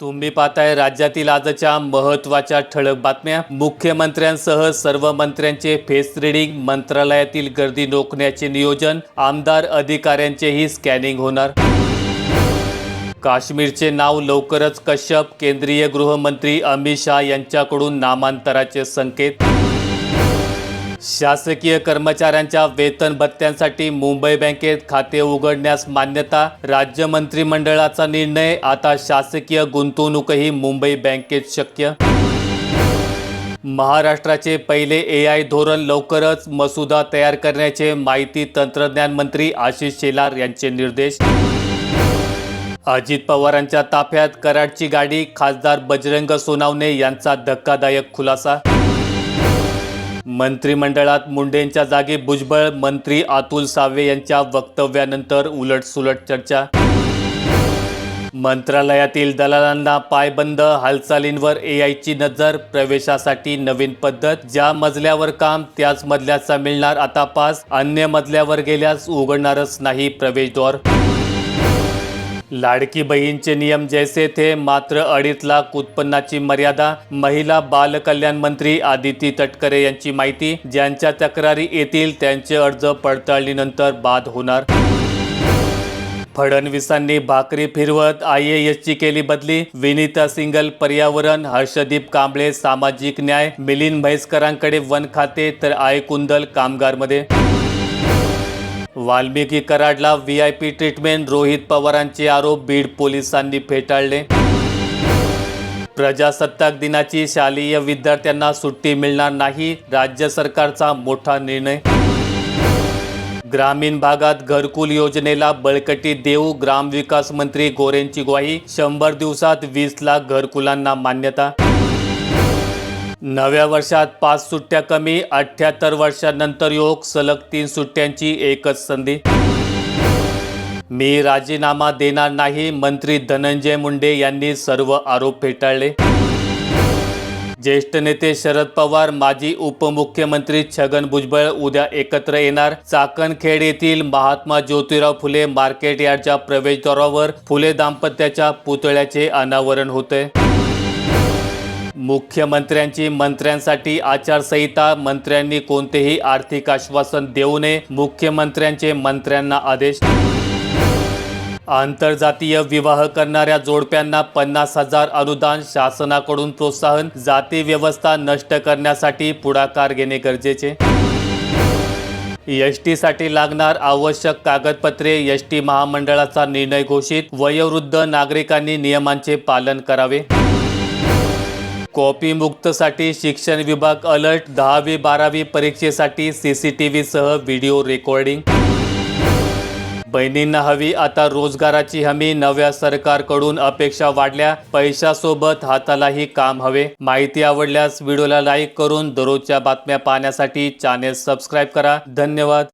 तुम्ही पाहताय राज्यातील आजच्या महत्त्वाच्या ठळक बातम्या. मुख्यमंत्र्यांसह सर्व मंत्र्यांचे फेस रिडिंग मंत्रालयातील गर्दी रोखण्याचे नियोजन आमदार अधिकाऱ्यांचेही स्कॅनिंग होणार. काश्मीरचे नाव लवकरच कश्यप केंद्रीय गृहमंत्री अमित शहा यांच्याकडून नामांतराचे संकेत. शासकीय कर्मचाऱ्यांच्या वेतन भत्त्यांसाठी मुंबई बँकेत खाते उघडण्यास मान्यता राज्य मंत्रिमंडळाचा निर्णय. आता शासकीय गुंतवणूकही मुंबई बँकेत शक्य. महाराष्ट्राचे पहिले ए आय धोरण लवकरच मसुदा तयार करण्याचे माहिती तंत्रज्ञान मंत्री आशिष शेलार यांचे निर्देश. अजित पवारांच्या ताफ्यात कराडची गाडी खासदार बजरंग सोनावणे यांचा धक्कादायक खुलासा मंत्रिमंडळात मुंडेंच्या जागी भुजबळ मंत्री अतुल सावे यांच्या वक्तव्यानंतर उलटसुलट चर्चा. मंत्रालयातील दलालांना पायबंद हालचालींवर ए आयची नजर प्रवेशासाठी नवीन पद्धत ज्या मजल्यावर काम त्याच मजल्याचा मिळणार आता पास अन्य मजल्यावर गेल्यास उघडणारच नाही प्रवेशद्वार. लाडकी बहीणचे नियम जैसे थे मात्र अडीच लाख उत्पन्नाची मर्यादा महिला बालकल्याण मंत्री आदिती तटकरे यांची माहिती. ज्यांच्या तक्रारी येतील त्यांचे अर्ज पडताळणीनंतर बाद होणार. फडणवीसांनी भाकरी फिरवत आय ए एसची केली बदली. विनीता सिंगल पर्यावरण हर्षदीप कांबळे सामाजिक न्याय मिलिंद म्हैसकरांकडे वन खाते तर आय कुंदल कामगारमध्ये. Valmiki कराडला V I P treatment Rohit पवारांचे आरोप बीड पोलिसांनी फेटाळले. प्रजासत्ताक दिनाची शालेय विद्यार्थ्यांना सुट्टी मिळणार नाही राज्य सरकारचा मोठा निर्णय. ग्रामीण भागात घरकुल योजनेला बळकटी देऊ ग्रामविकास मंत्री गोरेंची ग्वाही शंभर दिवसात वीस लाख घरकुलांना मान्यता. नव्या वर्षात पाच सुट्ट्या कमी अठ्ठ्याहत्तर वर्षांनंतर योग सलग तीन सुट्ट्यांची एकच संधी. मी राजीनामा देणार नाही मंत्री धनंजय मुंडे यांनी सर्व आरोप फेटाळले. ज्येष्ठ नेते शरद पवार माजी उपमुख्यमंत्री छगन भुजबळ उद्या एकत्र येणार. चाकणखेड येथील महात्मा ज्योतिराव फुले मार्केट यार्डच्या प्रवेशद्वारावर फुले दाम्पत्याच्या पुतळ्याचे अनावरण होते मुख्यमंत्र्यांची मंत्र्यांसाठी आचारसंहिता मंत्र्यांनी कोणतेही आर्थिक आश्वासन देऊ नये मुख्यमंत्र्यांचे मंत्र्यांना आदेश. आंतरजातीय विवाह करणाऱ्या जोडप्यांना पन्नास हजार अनुदान शासनाकडून प्रोत्साहन जाती व्यवस्था नष्ट करण्यासाठी पुढाकार घेणे गरजेचे. एस टीसाठी लागणार आवश्यक कागदपत्रे एस टी महामंडळाचा निर्णय घोषित वयोवृद्ध नागरिकांनी नियमांचे पालन करावे. कॉपी मुक्तसाठी शिक्षण विभाग अलर्ट दहावी बारावी परीक्षेसाठी सी सी टी व्हीसह व्हिडिओ रेकॉर्डिंग. बहिणींना हवी आता रोजगाराची हमी नव्या सरकारकडून अपेक्षा वाढल्या पैशासोबत हातालाही काम हवे. माहिती आवडल्यास व्हिडिओला लाईक करून दररोजच्या बातम्या पाहण्यासाठी चॅनेल सबस्क्राईब करा. धन्यवाद.